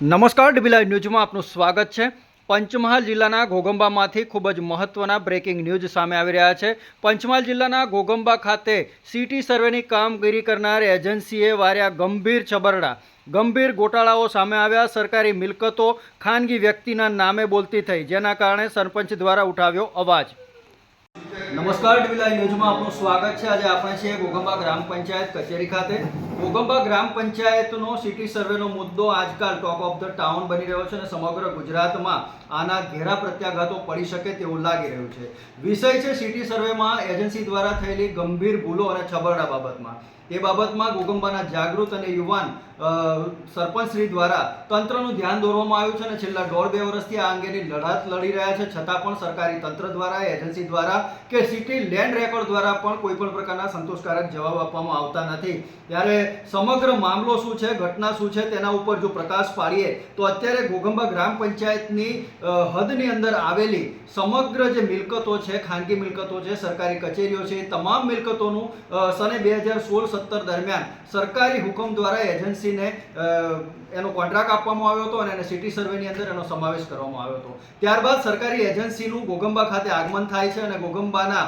નમસ્કાર, ડીબી ન્યૂઝમાં આપનું સ્વાગત છે. પંચમહાલ જિલ્લાના ઘોગંબામાંથી ખૂબ જ મહત્ત્વના બ્રેકિંગ ન્યૂઝ સામે આવી રહ્યા છે. પંચમહાલ જિલ્લાના ઘોગંબા ખાતે સિટી સર્વેની કામગીરી કરનાર એજન્સીએ વાર્યા ગંભીર છબરડા. ગંભીર ગોટાળાઓ સામે આવ્યા. સરકારી મિલકતો ખાનગી વ્યક્તિના નામે બોલતી થઈ, જેના કારણે સરપંચ દ્વારા ઉઠાવ્યો અવાજ. નમસ્કાર ડીવીલાઈ ન્યૂઝમાં આપનું સ્વાગત છે. આજે આપણે છીએ ગોગંબા ગ્રામ પંચાયત કચેરી ખાતે. ગોગંબા ગ્રામ પંચાયતનો સિટી સર્વેનો મુદ્દો આજકાલ ટોપ ઓફ ધ ટાઉન બની રહ્યો છે અને સમગ્ર ગુજરાતમાં આના ઘેરા પ્રત્યાઘાતો પડી શકે તેવું લાગી રહ્યું છે. વિષય છે સિટી સર્વેમાં એજન્સી દ્વારા થયેલી ગંભીર ભૂલો અને છબરડા બાબતમાં. એ બાબતમાં ગોગંબાના જાગૃત અને યુવાન સરપંચશ્રી દ્વારા તંત્રનું ધ્યાન દોરવામાં આવ્યું છે અને છેલ્લા દોઢ બે વર્ષથી આ અંગેની લડત લડી રહ્યા છે. છતાં પણ સરકારી તંત્ર દ્વારા, એજન્સી દ્વારા કે સિટી લેન્ડ રેકોર્ડ દ્વારા પણ કોઈ પણ પ્રકારના સંતોષકારક જવાબ આપવામાં આવતા નથી. ત્યારે સમગ્ર મામલો શું છે, ઘટના શું છે, તેના ઉપર જો પ્રકાશ પાડીએ, તો અત્યારે ગોગંબા ગ્રામ પંચાયતની હદની અંદર આવેલી સમગ્ર જે મિલકતો છે, ખાનગી મિલકતો છે, સરકારી કચેરીઓ છે, એ તમામ મિલકતોનું સને બે હજાર સોળ સત્તર દરમિયાન સરકારી હુકમ દ્વારા એજન્સીને એનો કોન્ટ્રાક્ટ આપવામાં આવ્યો હતો અને એને સિટી સર્વેની અંદર એનો સમાવેશ કરવામાં આવ્યો હતો. ત્યારબાદ સરકારી એજન્સીનું ગોગંબા ખાતે આગમન થાય છે અને ગોગંબાના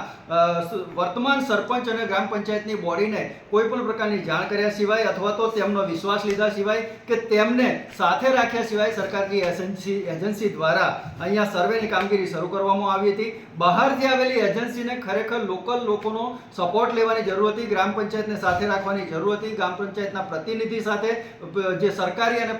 વર્તમાન સરપંચ અને ગ્રામ પંચાયતની બોડીને કોઈ પણ પ્રકારની જાણ કર્યા સિવાય અથવા તો તેમનો વિશ્વાસ લીધા સિવાય કે તેમને સાથે રાખ્યા સિવાય સરકારની એજન્સી એજન્સી દ્વારા અહીંયા સર્વેની કામગીરી શરૂ કરવામાં આવી હતી. બહારથી આવેલી એજન્સીને ખરેખર લોકલ લોકોનો સપોર્ટ લેવાની જરૂર હતી. ગ્રામ પંચાયતને સાથે રાખવાની જરૂર હતી. ગ્રામ પંચાયતના પ્રતિનિધિ સાથે, જે સરકારી અને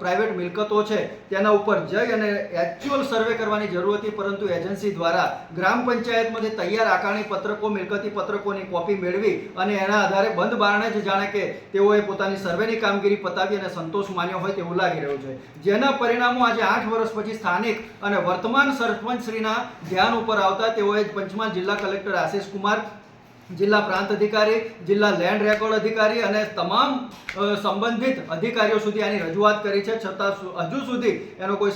પ્રાઇવેટ મિલકતો છે, તેના ઉપર જઈ અને એકચ્યુઅલ સર્વે કરવાની જરૂર હતી, પરંતુ એજન્સી દ્વારા ગ્રામ પંચાયતમાંથી તૈયાર આકારણી પત્રકો, મિલકતી પત્રકોની કોપી મેળવી અને એના આધારે બંધ બારણે જ જાણે કે તેઓએ પોતાની સર્વેની કામગીરી પતાવી અને સંતોષ માન્યો હોય તેવું લાગી રહ્યું છે. જેના પરિણામો આજે આઠ વર્ષ પછી સ્થાનિક અને વર્તમાન સરપંચશ્રીના ધ્યાન ઉપર આવતા તેઓએ પંચમહાલ જિલ્લા કલેક્ટર આશિષ કુમાર જિલ્લા પ્રાંત અધિકારી, જિલ્લા લેન્ડ રેકોર્ડ અધિકારી અને તમામ સંબંધિત અધિકારીઓ સુધી આની રજૂઆત કરી છે. છતાં હજુ સુધી એનો કોઈ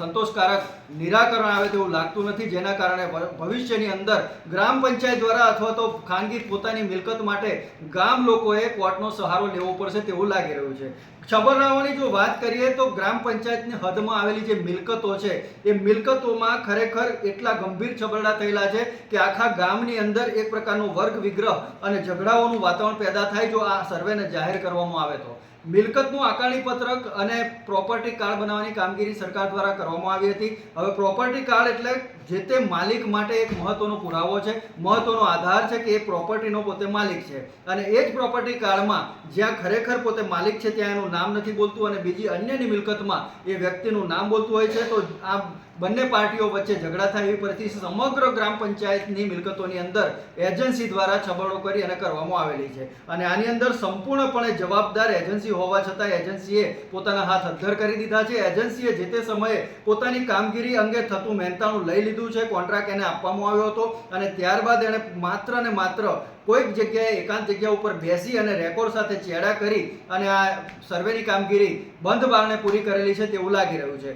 સંતોષકારક નિરાકરણ આવે તેવું લાગતું નથી. જેના કારણે ભવિષ્યની અંદર ગ્રામ પંચાયત દ્વારા અથવા તો ખાનગી પોતાની મિલકત માટે ગામ લોકોએ કોર્ટનો સહારો લેવો પડશે તેવું લાગી રહ્યું છે. છબરડાઓની જો વાત કરીએ તો ગ્રામ પંચાયતની હદમાં આવેલી જે મિલકતો છે, એ મિલકતોમાં ખરેખર એટલા ગંભીર છબરડા થયેલા છે કે આખા ગામની અંદર એક પ્રકારનો વર્ગ વિગ્રહ અને ઝઘડાઓનું વાતાવરણ પેદા થાય જો આ સર્વેને જાહેર કરવામાં આવે તો. મિલકતનું આકારણી પત્રક અને પ્રોપર્ટી કાર્ડ બનાવવાની કામગીરી સરકાર દ્વારા કરવામાં આવી હતી. હવે પ્રોપર્ટી કાર્ડ એટલે જે તે માલિક માટે એક મહત્વનો પુરાવો છે, મહત્વનો આધાર છે કે એ પ્રોપર્ટીનો પોતે માલિક છે. અને એ જ પ્રોપર્ટી કાર્ડમાં જ્યાં ખરેખર પોતે માલિક છે ત્યાં એનું નામ નથી બોલતું અને બીજી અન્યની મિલકતમાં એ વ્યક્તિનું નામ બોલતું હોય છે, તો આ બંને પાર્ટીઓ વચ્ચે ઝઘડા થાય એવી પરિસ્થિતિ સમગ્ર ગ્રામ પંચાયતની મિલકતોની અંદર એજન્સી દ્વારા છબરડો કરી અને કરવામાં આવેલી છે. અને આની અંદર સંપૂર્ણપણે જવાબદાર એજન્સી હોવા છતાં એજન્સીએ પોતાના હાથ અદ્ધર કરી દીધા છે. એજન્સીએ જે તે સમયે પોતાની કામગીરી અંગે થતું મહેનતાણું લઈ લીધું છે કોન્ટ્રાક્ટ એને આપવામાં આવ્યો હતો અને ત્યારબાદ એણે માત્ર ને માત્ર કોઈક જગ્યાએ એકાંત જગ્યા ઉપર બેસી અને રેકોર્ડ સાથે ચેડા કરી અને આ સર્વેની કામગીરી બંધ બારણે પૂરી કરેલી છે તેવું લાગી રહ્યું છે.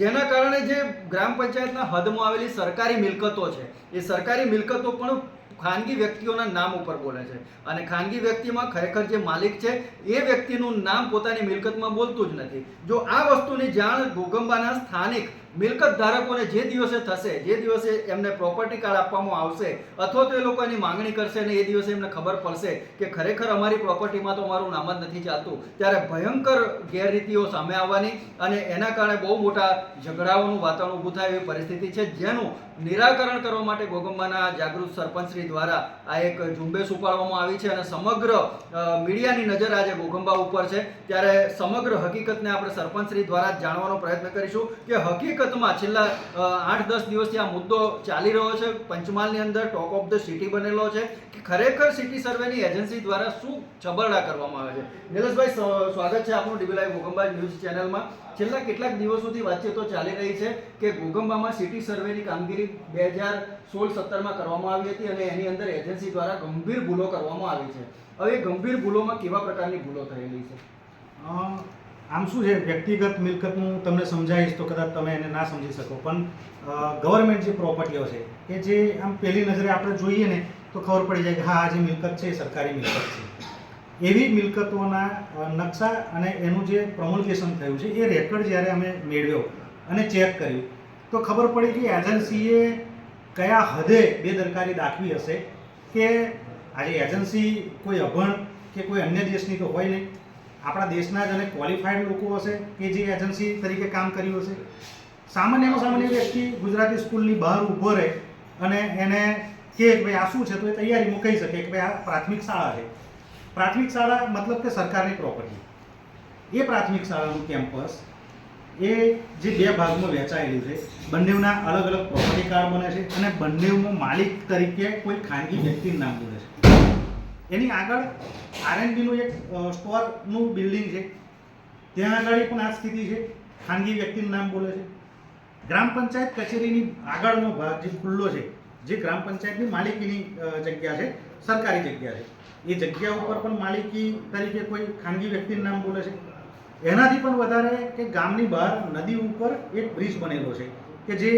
જેના કારણે જે ગ્રામ પંચાયતના હદમાં આવેલી સરકારી મિલકતો છે, એ સરકારી મિલકતો પણ ખાનગી વ્યક્તિઓના નામ ઉપર બોલે છે. અને ખાનગી વ્યક્તિમાં ખરેખર જે માલિક છે, એ વ્યક્તિનું નામ પોતાની મિલકતમાં બોલતું જ નથી. જો આ વસ્તુની જાણ ભૂગંબાના સ્થાનિક મિલકત ધારકોને જે દિવસે થશે, જે દિવસે એમને પ્રોપર્ટી કાર્ડ આપવામાં આવશે, અથવા તો એ લોકો એની માંગણી કરશે અને એ દિવસે એમને ખબર પડશે કે ખરેખર અમારી પ્રોપર્ટીમાં તો અમારું નામ જ નથી ચાલતું. ત્યારે ભયંકર ગેરરીતિઓ સામે આવવાની અને એના કારણે બહુ મોટા ઝઘડાઓનું વાતાવરણ ઊભું થાય એવી પરિસ્થિતિ છે, જેનું નિરાકરણ કરવા માટે ગોગંબાના જાગૃત સરપંચશ્રી દ્વારા આ એક ઝુંબેશ ઉપાડવામાં આવી છે અને સમગ્ર મીડિયાની નજર આજે ગોગંબા ઉપર છે. ત્યારે સમગ્ર હકીકતને આપણે સરપંચશ્રી દ્વારા જાણવાનો પ્રયત્ન કરીશું કે હકીકતમાં છેલ્લા આઠ દસ દિવસથી આ મુદ્દો ચાલી રહ્યો છે. પંચમહાલની અંદર ટોપ ઓફ ધ સિટી બનેલો છે કે ખરેખર સિટી સર્વેની એજન્સી દ્વારા શું છબરડા કરવામાં આવે છે? નિલેશભાઈ સ્વાગત છે આપનું ડીબીલાઈ ગોગંબા ન્યૂઝ ચેનલમાં. છેલ્લા કેટલાક દિવસોથી વાતચીતો ચાલી રહી છે કે ગોગંબામાં સિટી સર્વેની કામગીરી બે હજાર સોળ સત્તરમાં કરવામાં આવી હતી અને એની અંદર એજન્સી દ્વારા ગંભીર ભૂલો કરવામાં આવી છે. હવે ગંભીર ભૂલોમાં કેવા પ્રકારની ભૂલો થયેલી છે? આમ શું છે? વ્યક્તિગત મિલકતનું તમને સમજાવીશ તો કદાચ તમે એને ના સમજી શકો. પણ ગવર્મેન્ટ જે પ્રોપર્ટીઓ છે કે જે આમ પહેલી નજરે આપણે જોઈએ ને, તો ખબર પડી જાય કે હા, આ જે મિલકત છે એ સરકારી મિલકત છે. એવી મિલકતોના નકશા અને એનું જે પ્રમોલ્કેશન થયું છે, એ રેકોર્ડ જ્યારે અમે મેળવ્યો અને ચેક કર્યું, તો ખબર પડી કે એજન્સીએ કયા હદે બેદરકારી દાખવી હશે કે આજે એજન્સી કોઈ અભણ કે કોઈ અન્ય દેશની તો હોય નહીં આપણા દેશના જ અને ક્વોલિફાઈડ લોકો હશે કે જે એજન્સી તરીકે કામ કર્યું હશે. સામાન્યમાં સામાન્ય વ્યક્તિ ગુજરાતી સ્કૂલની બહાર ઊભો રહે અને એને કે ભાઈ આ શું છે? તો એ તૈયારીમાં કહી શકે કે ભાઈ આ પ્રાથમિક શાળા છે. પ્રાથમિક શાળા મતલબ કે સરકારની પ્રોપર્ટી એ પ્રાથમિક શાળાનું કેમ્પસ એ જે બે ભાગમાં વહેંચાયેલું છે. બંનેના અલગ અલગ પ્રોપર્ટી કાર્ડ બને છે અને બંનેમાં માલિક તરીકે કોઈ ખાનગી વ્યક્તિનું નામ બોલે છે. એની આગળ આરએનબીનું એક સ્ટોરનું બિલ્ડિંગ છે. ત્યાં આગળ પણ આ સ્થિતિ છે. ખાનગી વ્યક્તિનું નામ બોલે છે. ગ્રામ પંચાયત કચેરીની આગળનો ભાગ જે ખુલ્લો છે જે ગ્રામ પંચાયતની માલિકીની જગ્યા છે સરકારી જગ્યા છે. એ જગ્યા ઉપર પણ માલિકી તરીકે કોઈ ખાનગી વ્યક્તિનું નામ બોલે છે. એનાથી પણ વધારે કે ગામની બહાર નદી ઉપર એક બ્રિજ બનેલો છે કે જે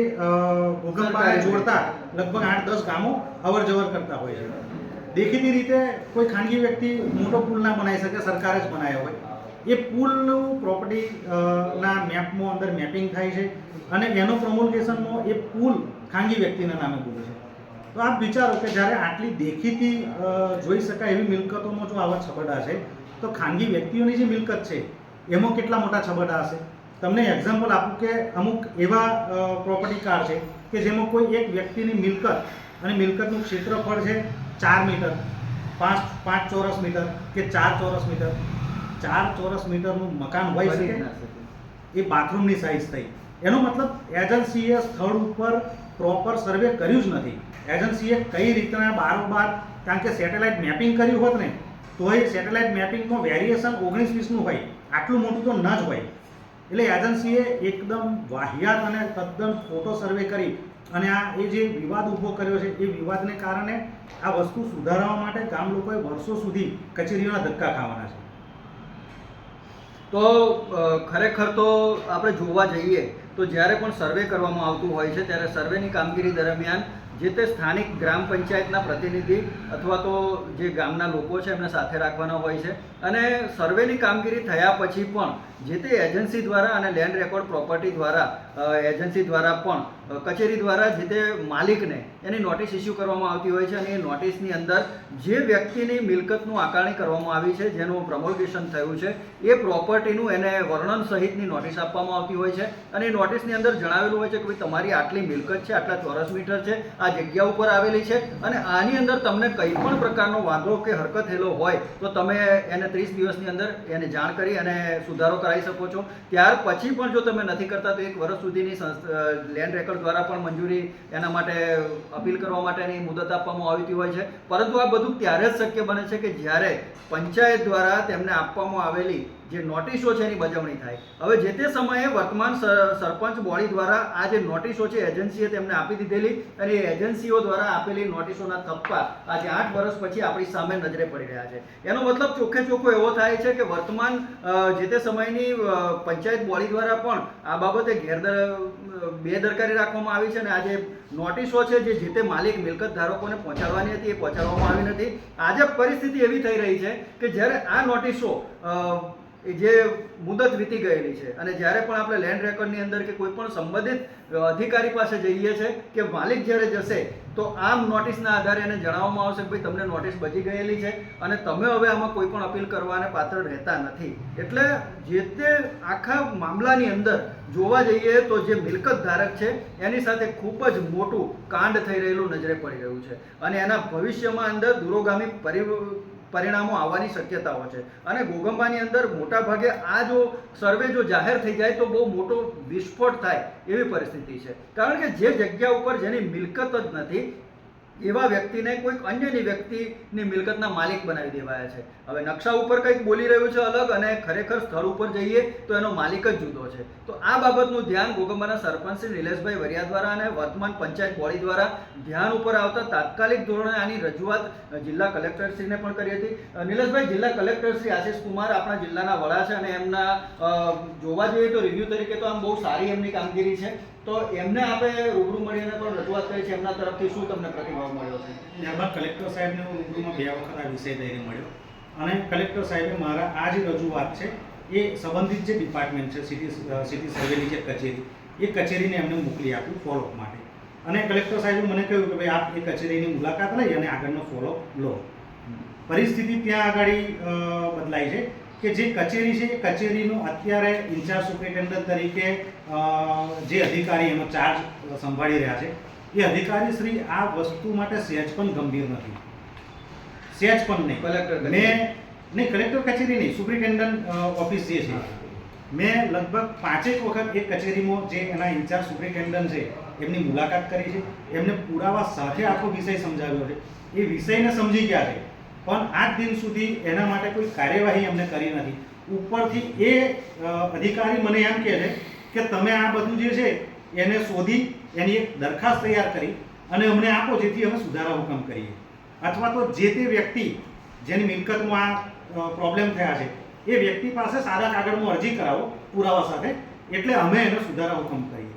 ભૂકંપાને જોડતા લગભગ આઠ દસ ગામો અવર જવર કરતા હોય છે. દેખીતી રીતે કોઈ ખાનગી વ્યક્તિ મોટો પુલ ના બનાવી શકે, સરકારે જ બનાવ્યો હોય. એ પુલનું પ્રોપર્ટી ના મેપમાં અંદર મેપિંગ થાય છે અને એનો પ્રમોલકેશનમાં એ પુલ ખાનગી વ્યક્તિના નામે બોલે છે. તો આપ વિચારો કે જ્યારે આટલી દેખીતી જોઈ શકાય એવી મિલકતોમાં જો આવા છબડા છે, તો ખાનગી વ્યક્તિઓની જે મિલકત છે, એમાં કેટલા મોટા છબડા હશે? તમને એક્ઝામ્પલ આપું કે અમુક એવા પ્રોપર્ટી કાર્ડ છે કે જેમાં કોઈ એક વ્યક્તિની મિલકત અને મિલકતનું ક્ષેત્રફળ છે ચાર મીટર પાંચ પાંચ ચોરસ મીટર કે ચાર ચોરસ મીટર? ચાર ચોરસ મીટરનું મકાન હોય શકે? એ બાથરૂમની સાઇઝ થઈ. એનો મતલબ એજન્સીએ સ્થળ ઉપર પ્રોપર સર્વે કર્યું જ નથી. એજન્સીએ કઈ રીતના બારોબાર કારણ કે સેટેલાઇટ મેપિંગ કર્યું હોત ને તો એ સેટેલાઇટ મેપિંગમાં વેરિએશન ઓગણીસ વીસનું હોય. આટલું મોટું તો ન જ હોય. એટલે એજન્સીએ એકદમ વાહિયાત અને તદ્દન ખોટો સર્વે કરી અને આ એ જે વિવાદ ઊભો કર્યો છે, એ વિવાદને કારણે આ વસ્તુ સુધારવા માટે ગામ લોકોએ વર્ષો સુધી કચેરીઓના ધક્કા ખાવાના છે. તો ખરેખર તો આપણે જોવા જઈએ તો જ્યારે પણ સર્વે કરવામાં આવતું હોય છે, ત્યારે સર્વેની કામગીરી દરમિયાન જે તે સ્થાનિક ગ્રામ પંચાયતના પ્રતિનિધિ અથવા તો જે ગામના લોકો છે એમને સાથે રાખવાના હોય છે. અને સર્વેની કામગીરી થયા પછી પણ જે તે એજન્સી દ્વારા અને લેન્ડ રેકોર્ડ પ્રોપર્ટી દ્વારા એજન્સી દ્વારા પણ કચેરી દ્વારા જે તે માલિકને એની નોટિસ ઇસ્યુ કરવામાં આવતી હોય છે અને એ નોટિસની અંદર જે વ્યક્તિની મિલકતનું આકારણી કરવામાં આવી છે, જેનું પ્રમોલ્ગેશન થયું છે, એ પ્રોપર્ટીનું એને વર્ણન સહિતની નોટિસ આપવામાં આવતી હોય છે અને એ નોટિસની અંદર જણાવેલું હોય છે કે ભાઈ તમારી આટલી મિલકત છે, આટલા ચોરસ મીટર છે, આ જગ્યા ઉપર આવેલી છે અને આની અંદર તમને કંઈ પણ પ્રકારનો વાંધો કે હરકત થયેલો હોય તો તમે એને ત્રીસ દિવસની અંદર એને જાણ કરી અને સુધારો કરાવી શકો છો. ત્યાર પછી પણ જો તમે નથી કરતા તો એક વર્ષ સુધીની લેન્ડ રેકોર્ડ દ્વારા પણ મંજૂરી એના માટે અપીલ કરવા માટેની મુદત આપવામાં આવતી હોય છે. પરંતુ આ બધું ત્યારે જ શક્ય બને છે કે જ્યારે પંચાયત દ્વારા તેમને આપવામાં આવેલી જે નોટિસો છે એની બજવણી થાય. હવે જે તે સમયે વર્તમાન સર- સરપંચ બોડી દ્વારા આ જે નોટિસો છે, એજન્સીએ તેમને આપી દીધેલી અને એ એજન્સીઓ દ્વારા આપેલી નોટિસોના થપ્પા આજે આઠ વર્ષ પછી આપણી સામે નજરે પડી રહ્યા છે. એનો મતલબ ચોખ્ખે ચોખ્ખો એવો થાય છે કે વર્તમાન જે તે સમયની પંચાયત બોડી દ્વારા પણ આ બાબતે ગેરદર બેદરકારી રાખવામાં આવી છે અને આજે નોટિસો છે, જે જે તે માલિક મિલકત ધારકોને પહોંચાડવાની હતી, એ પહોંચાડવામાં આવી નથી. આજે પરિસ્થિતિ એવી થઈ રહી છે કે જ્યારે આ નોટિસો એ જે મુદત વીતી ગયેલી છે. અને જ્યારે પણ આપણે લેન્ડ રેકોર્ડની અંદર કે કોઈ પણ સંબંધિત અધિકારી પાસે જઈએ છે કે માલિક જ્યારે જશે, તો આમ નોટિસના આધારે એને જણાવવામાં આવશે કે ભાઈ તમને નોટિસ બચી ગયેલી છે અને તમે હવે આમાં કોઈ પણ અપીલ કરવાને પાત્ર રહેતા નથી. એટલે જે તે આખા મામલાની અંદર જોવા જઈએ તો જે મિલકત ધારક છે, એની સાથે ખૂબ જ મોટું કાંડ થઈ રહેલું નજરે પડી રહ્યું છે. અને એના ભવિષ્યમાં અંદર દૂરોગામી પરિ પરિણામો આવવાની શક્યતાઓ છે. અને ગોગંબાની અંદર મોટા ભાગે આ જો સર્વે જો જાહેર થઈ જાય તો બહુ મોટો વિસ્ફોટ થાય એવી પરિસ્થિતિ છે. કારણ કે જે જગ્યા ઉપર જેની મિલકત જ નથી એવા વ્યક્તિને કોઈક અન્યની વ્યક્તિની મિલકતના માલિક બનાવી દેવાયા છે. હવે નકશા ઉપર કંઈક બોલી રહ્યું છે અલગ અને ખરેખર સ્થળ ઉપર જઈએ તો એનો માલિક જ જુદો છે. તો આ બાબતનું ધ્યાન ગોગંબાના સરપંચ શ્રી નિલેશભાઈ વરિયા દ્વારા અને વર્તમાન પંચાયત બોડી દ્વારા ધ્યાન ઉપર આવતા તાત્કાલિક ધોરણે આની રજૂઆત જિલ્લા કલેક્ટરશ્રીને પણ કરી હતી. નિલેશભાઈ, જિલ્લા કલેક્ટર શ્રી આશિષ કુમાર આપણા જિલ્લાના વડા છે અને એમના જોવા જઈએ તો રિવ્યૂ તરીકે તો આમ બહુ સારી એમની કામગીરી છે. તો એમને આપણે રૂબરૂ મળીને પણ રજૂઆત કરી છે એમના તરફથી શું તમને પ્રતિભાવ મળ્યો છે? ત્યારબાદ કલેક્ટર સાહેબને હું રૂબરૂમાં બે વખત આ વિષય લઈને મળ્યો. અને કલેક્ટર સાહેબે મારા આ જે રજૂઆત છે એ સંબંધિત જે ડિપાર્ટમેન્ટ છે સિટી સિટી સર્વેની જે કચેરી એ કચેરીને એમને મોકલી આપ્યું ફોલોઅપ માટે. અને કલેક્ટર સાહેબે મને કહ્યું કે ભાઈ આપ એ કચેરીની મુલાકાત લઈ અને આગળનો ફોલોઅપ લો. પરિસ્થિતિ ત્યાં આગળ બદલાય બદલાઈ છે. કે જે કચેરી છે એ કચેરીનો અત્યારે ઇન્ચાર્જ સુપ્રિન્ટેન્ડન્ટ તરીકે જે અધિકારી એનો ચાર્જ સંભાળી રહ્યા છે એ અધિકારી શ્રી આ વસ્તુ માટે સહેજ પણ ગંભીર નથી. સહેજ પણ નહીં. કલેક્ટર. મેં નહીં કલેક્ટર કચેરી નહીં સુપ્રિન્ટેન્ડન્ટ ઓફિસ જે છે. મેં લગભગ પાંચેક વખત એ કચેરીમાં જે એના ઇન્ચાર્જ સુપ્રિન્ટેન્ડન્ટ છે એમની મુલાકાત કરી છે એમને પુરાવા સાથે આખો વિષય સમજાવ્યો છે. એ વિષયને સમજી ગયા છે. પણ આજ દિન સુધી એના માટે કોઈ કાર્યવાહી એમને કરી નથી. ઉપરથી એ અધિકારી મને એમ કહે છે કે તમે આ બધું જે છે એને શોધી, એની એક દરખાસ્ત તૈયાર કરી અને અમને આપો જેથી અમે સુધારા હુકમ કરીએ. અથવા તો જે તે વ્યક્તિ જેની મિલકતમાં આ પ્રોબ્લેમ થયા છે, એ વ્યક્તિ પાસે સાદા કાગળમાં અરજી કરાવો, પુરાવા સાથે, એટલે અમે એને સુધારા હુકમ કરીએ.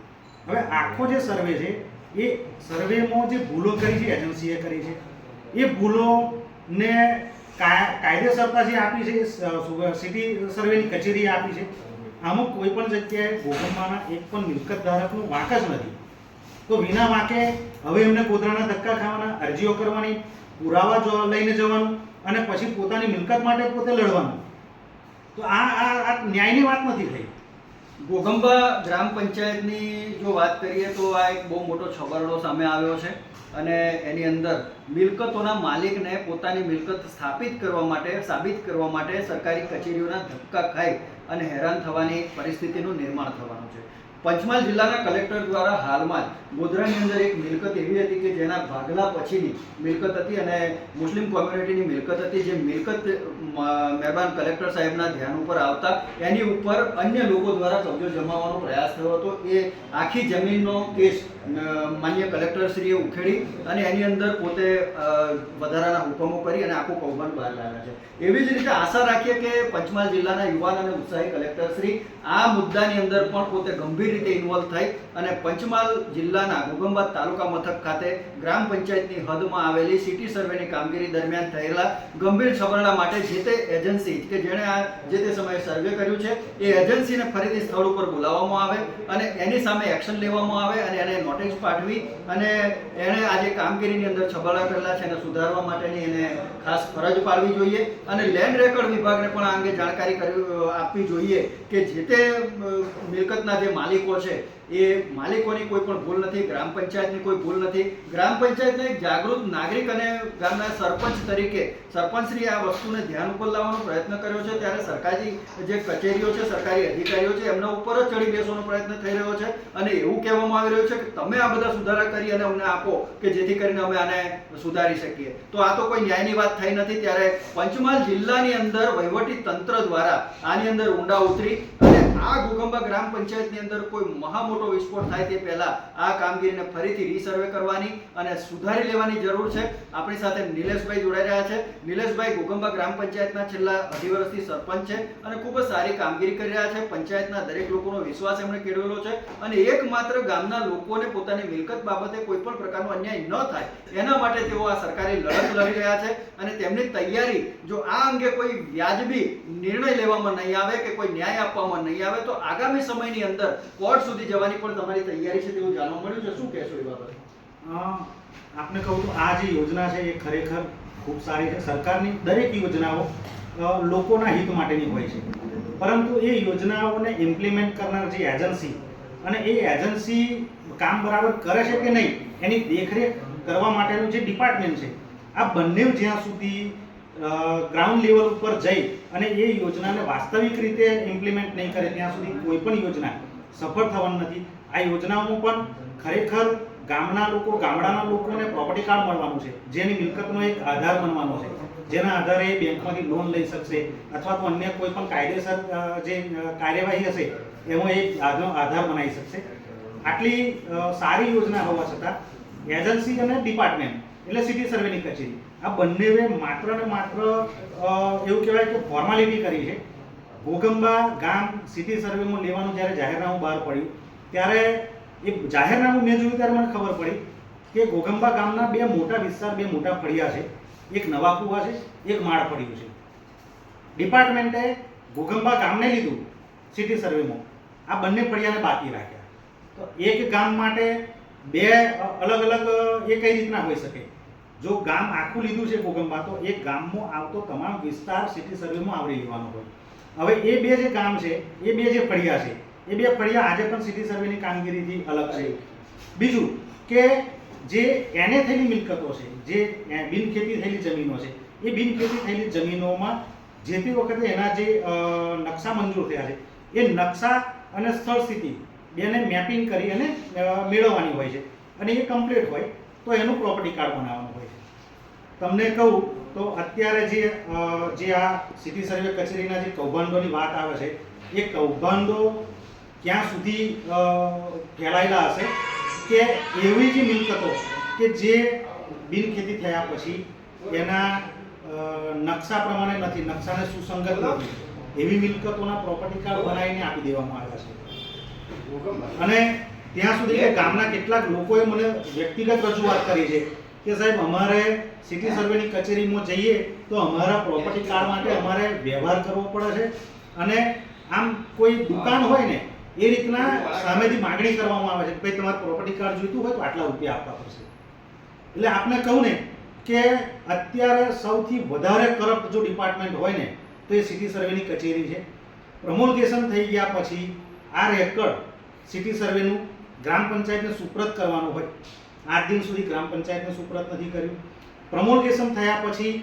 હવે આખો જે સર્વે છે, એ સર્વેમાં જે ભૂલો કરી છે એજન્સીએ કરી છે, એ ભૂલોને કા- કાયદેસરતા જે આપી છે સિટી સર્વેની કચેરી આપી છે. આમાં કોઈ પણ જગ્યાએ ભૂગોળમાંના એક પણ મિલકત ધારકનું વાંક જ નથી. તો વિના વાંકે હવે એમને કોદરાના ધક્કા ખાવાના, અરજીઓ કરવાની, પુરાવા લઈને જવાનું અને પછી પોતાની મિલકત માટે પોતે લડવાનું. તો આ આ આ ન્યાયની વાત નથી થઈ. ગોગંબા ગ્રામ પંચાયતની જો વાત કરીએ તો આ એક બહુ મોટો છબરડો સામે આવ્યો છે. અને એની અંદર મિલકતોના માલિકને પોતાની મિલકત સ્થાપિત કરવા માટે, સાબિત કરવા માટે સરકારી કચેરીઓના ધક્કા ખાઈ અને હેરાન થવાની પરિસ્થિતિનું નિર્માણ થવાનું છે. પંચમહાલ જિલ્લાના કલેક્ટર દ્વારા હાલમાં જ ગોધરાની અંદર એક મિલકત એવી હતી કે જેના ભાગલા પછીની મિલકત હતી અને મુસ્લિમ કોમ્યુનિટીની મિલકત હતી. જે મિલકત મહેરબાન કલેક્ટર સાહેબના ધ્યાન ઉપર આવતા એની ઉપર અન્ય લોકો દ્વારા કબજો જમાવવાનો પ્રયાસ થયો હતો. એ આખી જમીનનો કેસ માન્ય કલેક્ટરશ્રીએ ઉખેડી અને એની અંદર પોતે વધારાના હુકમો કરી અને આખું કૌભાંડ બહાર લાવ્યા છે. એવી જ રીતે આશા રાખીએ કે પંચમહાલ જિલ્લાના યુવાન અને ઉત્સાહી કલેક્ટરશ્રી આ મુદ્દાની અંદર પણ પોતે ગંભીર રીતે ઇન્વોલ્વ થઈ અને પંચમહાલ જિલ્લાના ગોગંબાદ તાલુકા મથક ખાતે ગ્રામ પંચાયતની હદમાં આવેલી સિટી સર્વેની કામગીરી દરમિયાન થયેલા ગંભીર છબરડા માટે જે તે એજન્સી કે જેણે આ જે તે સમયે સર્વે કર્યું છે, એ એજન્સીને ફરીથી સ્થળ ઉપર બોલાવવામાં આવે અને એની સામે એક્શન લેવામાં આવે અને એને નોટિસ પાઠવી અને એણે આ જે કામગીરીની અંદર છબરડા કરેલા છે એને સુધારવા માટેની એને ખાસ ફરજ પાડવી જોઈએ અને લેન્ડ રેકોર્ડ વિભાગને પણ આ અંગે જાણકારી આપવી જોઈએ કે જે તે મિલકતના જે માલિકો છે એ માલિકોની કોઈ પણ ભૂલ નથી, ગ્રામ પંચાયતની કોઈ ભૂલ નથી. ગ્રામ પંચાયતને એક જાગૃત નાગરિક અને ગામના સરપંચ તરીકે સરપંચશ્રી આ વસ્તુને ધ્યાન ઉપર લાવવાનો પ્રયત્ન કર્યો છે. ત્યારે સરકારી જે કચેરીઓ છે, સરકારી અધિકારીઓ છે, એમના ઉપર જ ચડી બેસવાનો પ્રયત્ન થઈ રહ્યો છે અને એવું કહેવામાં આવી રહ્યું છે કે તમે આ બધા સુધારા કરી અને અમને આપો કે જેથી કરીને અમે આને સુધારી શકીએ. તો આ તો કોઈ ન્યાયની વાત થઈ નથી. ત્યારે પંચમહાલ જિલ્લાની અંદર વહીવટી તંત્ર દ્વારા આની અંદર ઊંડા ઉતરી અને આ ગોગંબા ગ્રામ પંચાયતની અંદર કોઈ મહા મોટો વિસ્ફોટ થાય તે પહેલા આ કામગીરીને ફરીથી રીસર્વે કરવાની અને સુધારી લેવાની જરૂર છે. આપણી સાથે નિલેશભાઈ જોડાઈ રહ્યા છે. નિલેશભાઈ ગોગંબા ગ્રામ પંચાયતના છેલ્લા અઢી વર્ષથી સરપંચ છે અને ખૂબ જ સારી કામગીરી કરી રહ્યા છે. પંચાયતના દરેક લોકોનો વિશ્વાસ એમણે કેળવેલો છે અને એકમાત્ર ગામના લોકોને પોતાની મિલકત બાબતે કોઈ પણ પ્રકારનો અન્યાય ન થાય એના માટે તેઓ આ સરકારી લડત લડી રહ્યા છે અને તેમની તૈયારી જો આ અંગે કોઈ વ્યાજબી નિર્ણય લેવામાં નહીં આવે કે કોઈ ન્યાય આપવામાં નહીં આવે તો આગામી સમયની અંદર કોર્ટ સુધી જવાની પણ તમારી તૈયારી છે તેવું જાણવા મળ્યું છે. શું કહેશો એ બાબતે? આપને કહું તો આ જે યોજના છે એ ખરેખર ખૂબ સારી છે. સરકારની દરેક યોજનાઓ લોકોના હિત માટેની હોય છે. પરંતુ એ યોજનાઓને ઇમ્પ્લિમેન્ટ કરનાર જે એજન્સી અને એ એજન્સી કામ બરાબર કરે છે કે નહીં, એની દેખરેખ કરવા માટેનું જે ડિપાર્ટમેન્ટ છે, આ બંને જ્યાં સુધી ગ્રાઉન્ડ લેવલ ઉપર જઈ અને એ યોજનાને વાસ્તવિક રીતે ઇમ્પ્લિમેન્ટ નહીં કરે ત્યાં સુધી કોઈ પણ યોજના સફળ થવાની નથી. આ યોજનાઓમાં પણ ખરેખર ગામના લોકો, ગામડાના લોકોને પ્રોપર્ટી કાર્ડ મળવાનું છે. જેની મિલકતનો એક આધાર બનવાનો છે. જેના આધારે એ બેંકમાંથી લોન લઈ શકશે અથવા તો અન્ય કોઈ પણ કાયદેસર જે કાર્યવાહી હશે એમાં આનો આધાર બનાવી શકશે. આટલી સારી યોજના હોવા છતાં એજન્સી અને ડિપાર્ટમેન્ટ એટલે સિટી સર્વેની કચેરી આ બંનેએ માત્ર ને માત્ર એવું કહેવાય કે ફોર્માલિટી કરી છે. ઘોગંબા ગામ સિટી સર્વેમાં લેવાનું જ્યારે જાહેરનામું બહાર પડ્યું, ત્યારે એ જાહેરનામું મેં જોયું ત્યારે મને ખબર પડી કે ઘોગંબા ગામના બે મોટા વિસ્તાર, બે મોટા ફળિયા છે. એક નવા કુવા છે, એક માળ પડ્યું છે. ડિપાર્ટમેન્ટે ઘોગંબા ગામને લીધું સિટી સર્વેમાં આ બંને ફળિયાને બાકી રાખ્યા. તો એક ગામ માટે બે અલગ અલગ એ કઈ રીતના હોઈ શકે? જો ગામ આખું લીધું છે ઘોગંબા તો એક ગામમાં આવતો તમામ વિસ્તાર સિટી સર્વેમાં આવરી લેવાનો હોય. હવે એ બે જે ગામ છે, એ બે જે ફળિયા છે, એ બે ફળિયા આજે પણ સિટી સર્વેની કામગીરીથી અલગ છે. બીજું કે જે એને થયેલી મિલકતો છે, જે બિનખેતી થયેલી જમીનો છે, એ બિનખેતી થયેલી જમીનોમાં જે તે વખતે એના જે નકશા મંજૂર થયા છે, એ નકશા અને સ્થળ સ્થિતિ બેને મેપિંગ કરી અને મેળવવાની હોય છે. અને એ કમ્પ્લીટ હોય, તો એનું પ્રોપર્ટી કાર્ડ છે તમને કહું તો અત્યારે જે જે આ સિટી સર્વે કચેરીના જે કૌભાંડોની વાત આવે છે, એ કૌભાંડો ક્યાં સુધી ફેલાયેલા હશે કે એવી જે મિલકતો કે જે બિનખેતી થયા પછી એના નકશા પ્રમાણે નથી, નકશાને સુસંગત નથી. એવી મિલકતોના પ્રોપર્ટી કાર્ડ બનાવીને આપી દેવામાં આવ્યા છે. અને ત્યાં સુધી ગામના કેટલાક લોકોએ મને વ્યક્તિગત રજૂઆત કરી છે કે સાહેબ, અમારે સિટી સર્વેની કચેરીમાં જઈએ તો અમારા પ્રોપર્ટી કાર્ડ માટે અમારે વ્યવહાર કરવો પડે છે. અને આમ કોઈ દુકાન હોય ને, એ રીતના સામેથી માગણી કરવામાં આવે છે કે ભાઈ, તમારે પ્રોપર્ટી કાર્ડ જોઈતું હોય તો આટલા રૂપિયા આપવા પડશે. એટલે આપને કહું ને કે અત્યારે સૌથી વધારે કરપ્ટ જો ડિપાર્ટમેન્ટ હોય ને, તો એ સિટી સર્વેની કચેરી છે. પ્રમોલગેશન થઈ ગયા પછી આ રેકર્ડ સિટી સર્વેનું ગ્રામ પંચાયતને સુપ્રત કરવાનું હોય. આજ દિન સુધી ગ્રામ પંચાયતને સુપ્રત નથી કર્યું. પ્રમોલગેશન થયા પછી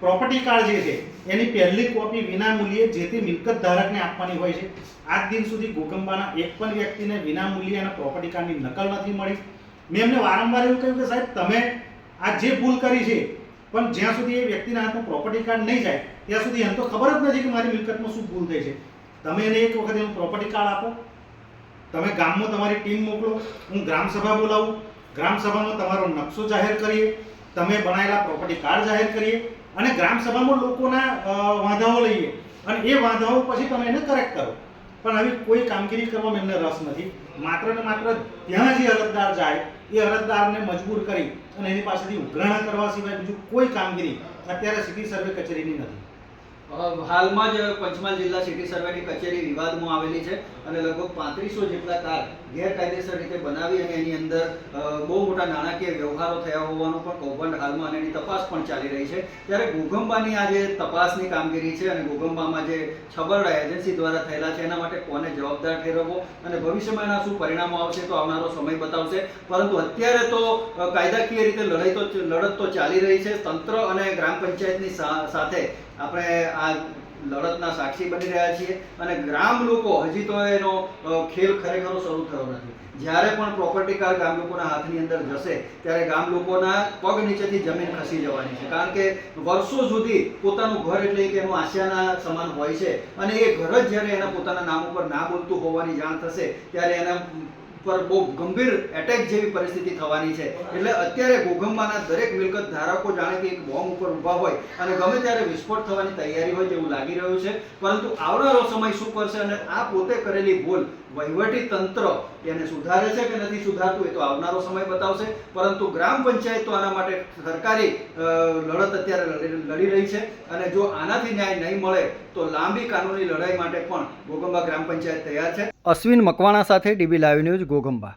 પ્રોપર્ટી કાર્ડ જે છે, એની પહેલી કોપી વિના મૂલ્યે જે તે મિલકત ધારકને આપવાની હોય છે. આજ દિન સુધી ગોગંબાના એક પણ વ્યક્તિને વિના મૂલ્યે એના પ્રોપર્ટી કાર્ડની નકલ નથી મળી. મેં એમને વારંવાર એવું કહ્યું કે સાહેબ, તમે આ જે ભૂલ કરી છે, પણ જ્યાં સુધી એ વ્યક્તિના હાથમાં પ્રોપર્ટી કાર્ડ નહીં જાય, ત્યાં સુધી એમ તો ખબર જ નથી કે મારી મિલકતમાં શું ભૂલ થઈ છે. તમે એને એક વખત એનું પ્રોપર્ટી કાર્ડ આપો. તમે ગામમાં તમારી ટીમ મોકલો. હું ગ્રામસભા બોલાવું. ગ્રામ સભામાં તમારો નકશો જાહેર કરીએ, તમે બનાવેલા પ્રોપર્ટી કાર્ડ જાહેર કરીએ અને ગ્રામ સભામાં લોકોના વાંધાઓ લઈએ અને એ વાંધાઓ પછી તમે એને કરેક્ટ કરો. પણ આવી કોઈ કામગીરી કરવામાં એમને રસ નથી. માત્ર ને માત્ર ત્યાં જે અરજદાર જાય, એ અરજદારને મજબૂર કરી અને એની પાસેથી ઉઘરાણા કરવા સિવાય બીજું કોઈ કામગીરી અત્યારે સિટી સર્વે કચેરીની નથી. હાલમાં જ પંચમહાલ જિલ્લા સિટી સર્વેની કચેરી વિવાદમાં આવેલી છે અને લગભગ પાંત્રીસો જેટલા કાર ગેરકાયદેસર રીતે બનાવી અને એની અંદર બહુ મોટા નાણાકીય વ્યવહારો થયા હોવાનું પણ કૌભાંડ હાલમાં અને એની તપાસ પણ ચાલી રહી છે. ત્યારે ગોગંબાની આ જે તપાસની કામગીરી છે અને ગોગંબામાં જે છબરડા એજન્સી દ્વારા થયેલા છે, એના માટે કોને જવાબદાર ઠેરવવો અને ભવિષ્યમાં એના શું પરિણામો આવશે તો આવનારો સમય બતાવશે. પરંતુ અત્યારે તો કાયદાકીય રીતે લડાઈ તો, લડત તો ચાલી રહી છે. તંત્ર અને ગ્રામ પંચાયતની સાથે આપણે આ લડતના સાક્ષી બની રહ્યા છીએ અને ગ્રામ લોકો હજી તો એનો ખેલ ખરેખર શરૂ થયો નથી. જ્યારે પણ પ્રોપર્ટી કાર્ડ ગામ લોકોના હાથની અંદર જશે, ત્યારે ગામ લોકોના પગ નીચેથી જમીન ખસી જવાની છે. કારણ કે વર્ષો સુધી પોતાનું ઘર એટલે કે એનું આશિયાના સમાન હોય છે. અને એ ઘર જ જ્યારે એના પોતાના નામ ઉપર ના બોલતું હોવાની જાણ થશે, ત્યારે એના પર બહુ ગંભીર એટેક જેવી પરિસ્થિતિ થવાની છે. એટલે અત્યારે ઘોઘંબાના દરેક મિલકત ધારકો જાણે કે એક બોમ્બ ઉપર ઊભા હોય અને ગમે ત્યારે વિસ્ફોટ થવાની તૈયારી હોય તેવું લાગી રહ્યું છે. પરંતુ આવનારો સમય શું કરશે અને આ પોતે કરેલી ભૂલ વહીવટી તંત્ર એને સુધારે છે કે નથી સુધારતું એ તો આવનારો સમય બતાવશે. પરંતુ ગ્રામ પંચાયત તો આના માટે સરકારી લડત અત્યારે લડી રહી છે. અને જો આનાથી ન્યાય નહીં મળે, તો લાંબી કાનૂની લડાઈ માટે પણ ગોગંબા ગ્રામ પંચાયત તૈયાર છે. અશ્વિન મકવાણા સાથે ડીબી લાઈવ ન્યૂઝ ઘોઘંબા